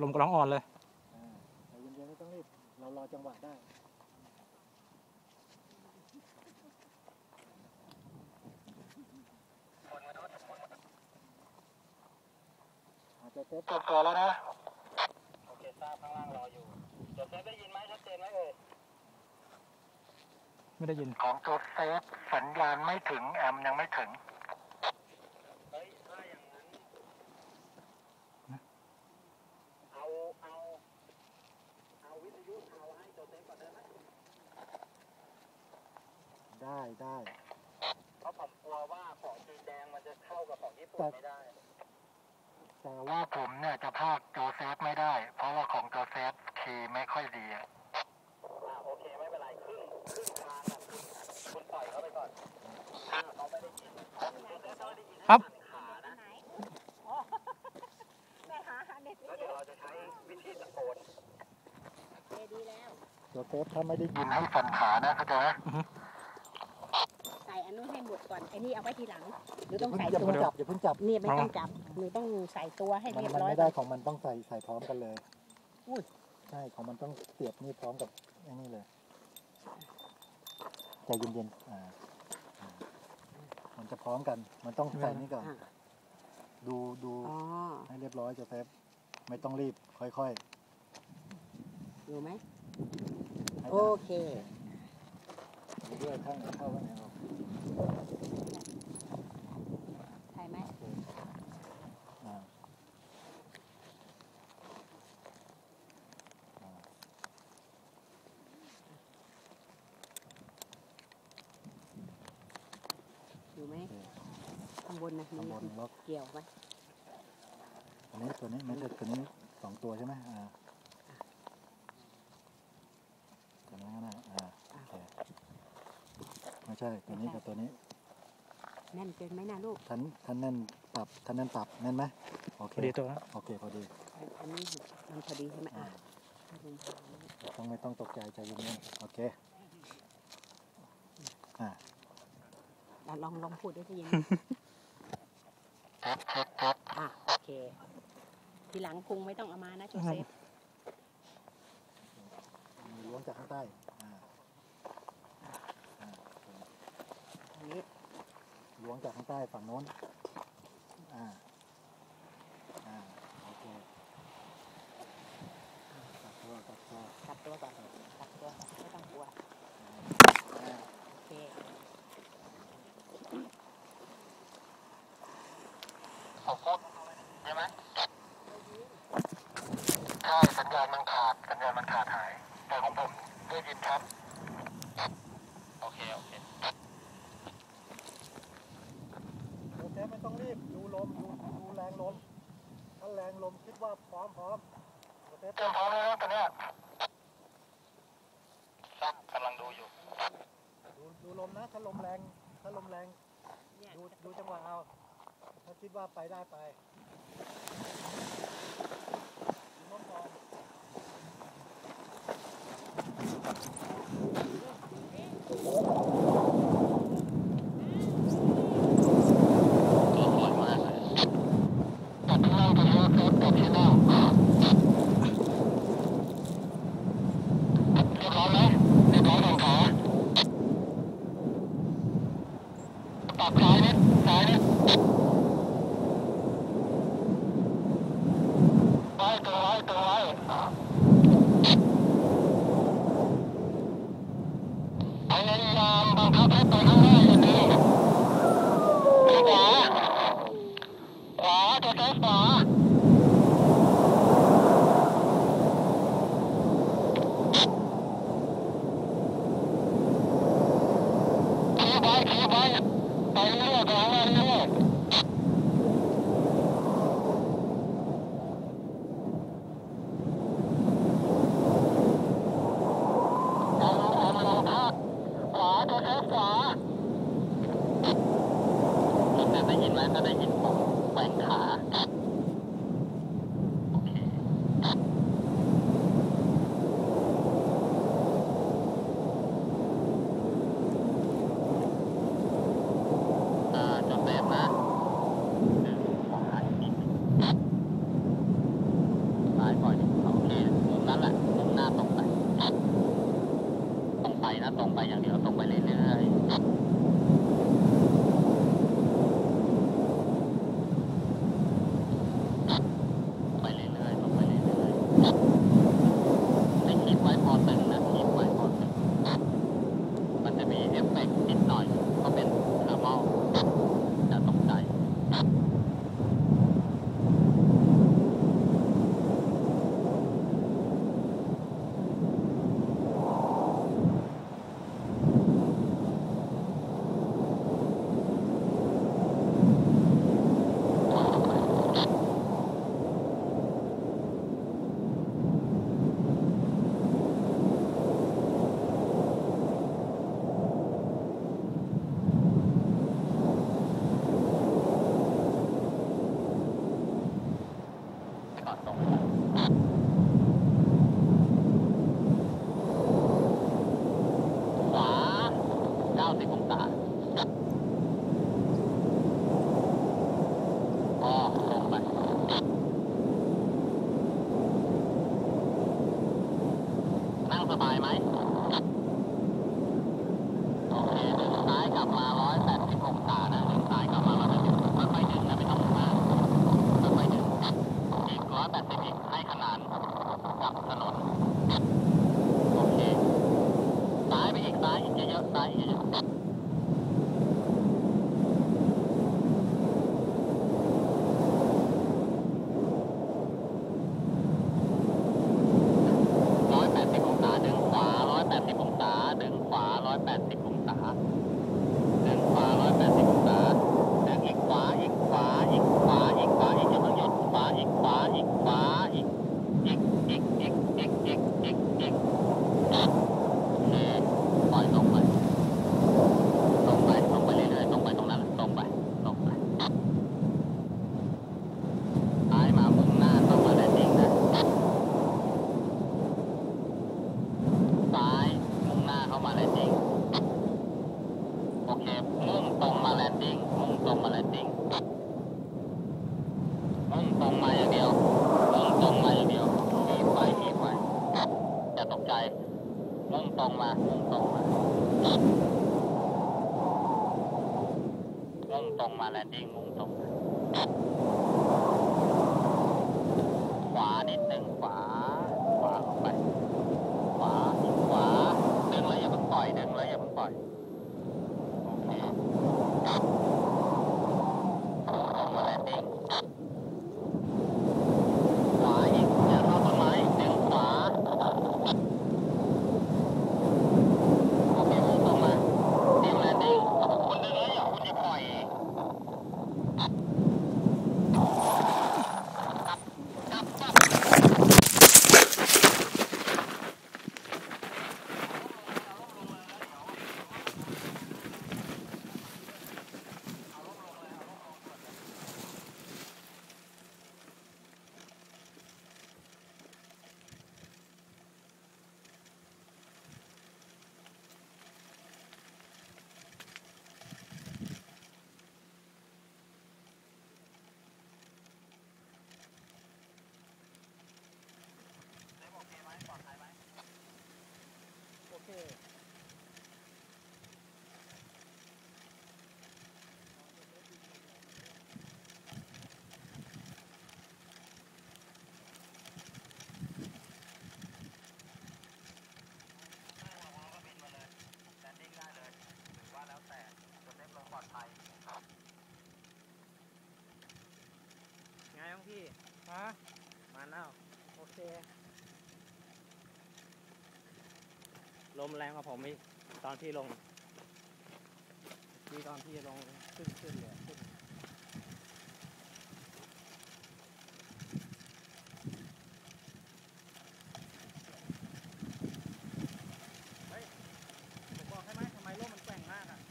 ลมกระร้องอ่อนเลยอ่าใจเย็นๆไม่ต้องรีบ เรารอจังหวะได้ อาจจะเซฟตัวตัวแล้วนะ โอเคทราบข้างล่างรออยู่โจเซฟได้ยินไหมชัดเจนไหมเอ่ย ไม่ได้ยิน ของตัวเซฟสัญญาณไม่ถึงแอมยังไม่ถึง เฮ้ยถ้าอย่างนั้น เอา เอา เอาวิทยุเอาให้โจเซฟก่อนได้ไหม ได้ได้เพราะผมกลัวว่าของจีนแดงมันจะเข้ากับของญี่ปุ่นไม่ได้ แต่ว่าผมเนี่ยจะพากโจเซฟไม่ได้ เพราะว่าของโจเซฟคีย์ไม่ค่อยดีอะอ่าโอเคไม่เป็นไรครึ่งครึ่งทางอะคุณปล่อยเขาไปก่อนถ้าเขาไม่ได้ยินโจเซฟเขาไม่ได้ยินให้ครับสั่นขานะแม่หาเน็ตแล้วเดี๋ยวเราจะใช้วิธีตะโกน เจดีแล้ว โจเซฟถ้าไม่ได้ยินให้สั่นขานะเข้าใจไหมใส่ อันนู้นให้หมดก่อนไอ้นี่เอาไว้ทีหลัง หรืออต้องย่าใส่เพิ่งตัวจับอย่าเพิ่งจับนี่ไม่ต้องจับหนูต้องใส่ตัวให้มันเรียบมันร้อยไม่ได้ของมันต้องใส่ใส่พร้อมกันเลยใช่ของมันต้องเสียบนี่พร้อมกับไอ้นี่เลยใจเย็นๆอ่าอ่ามันจะพร้อมกัน มันต้องใส่นี่ก่อนอะดูดูอ๋อให้เรียบร้อยโจเซฟไม่ต้องรีบค่อยอยู่ไหมๆให้โอเค ดูด้วยข้างไหนเข้าข้างไหนออก ใช่ไหมอ่าอ่าอยู่ไหมโอเคข้างบนนะข้างบนมีล็อกเกี่ยวไหมอันนี้ตัวนี้ไม่ใช่ตัวนี้สองตัวใช่ไหมอ่าตัวนั้นก็ได้อ่าโอเคไม่ ใช่ตัวนี้กับตัวนี้แน่นเกินไหมนะลูกท่านท่านแน่นปรับท่านแน่นปรับแน่นไหมโอเคพอดีตัวนะโอเคพอดีอันนี้มันพอดีใช่ไหมอ่าอะต้องไม่ต้องตกใจใจเย็นๆโอเคอ่าอะลองลองพูดได้ที่ยินเช็คเช็คเช็คอะโอเค ทีหลังพุงไม่ต้องเอามานะโจเซฟมีล้วงจากข้างใต้อ่าอ่า อันนี้ ล้ว งจากข้างใต้ฝั่งโน้น อ่า อ่า โอเคตัดตัวตัดตัวตัดตัวก่อนตัดตัวก่อนไม่ต้องกลัวอ่าโอเคเอาฟุตใช่ไหมใช่สัญญาณมันขาด สัญญาณมันขาดหาย แต่ของผมได้ยินชัดโอเค โอเค โอเคไม่ต้องรีบ ดูลม ดูดูแรงลม ถ้า แรงลมคิดว่าพร้อมพร้อมโอเคเตรียมพร้อมแล้วตอนเนี้ยครับกำลังดูอยู่ ดูดูลมนะถ้าลมแรงถ้าลมแรงเนี่ยดูดูจังหวะเอา ถ้าคิดว่าไปได้ไปดูลมก่อน ตัวสวยมากเลย ตัดที่นั่งตัวนี้เซฟตัดที่นั่งเรียบร้อยไหมเรียบร้อยสองขา ปรั Malah. ยังพี่ ฮะ มาแล้ว โอเค ลมแรงกว่าผมอีกตอนที่ลง มีตอนที่ลงขึ้นขึ้นเลยขึ้น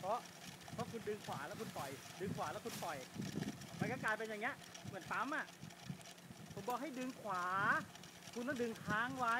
เพราะเพราะคุณดึงขวาแล้วคุณปล่อย ดึงขวาแล้วคุณปล่อย มันก็กลายเป็นอย่างเงี้ย เหมือนปั๊มอะ ผมบอกให้ดึงขวา คุณต้องดึงค้างไว้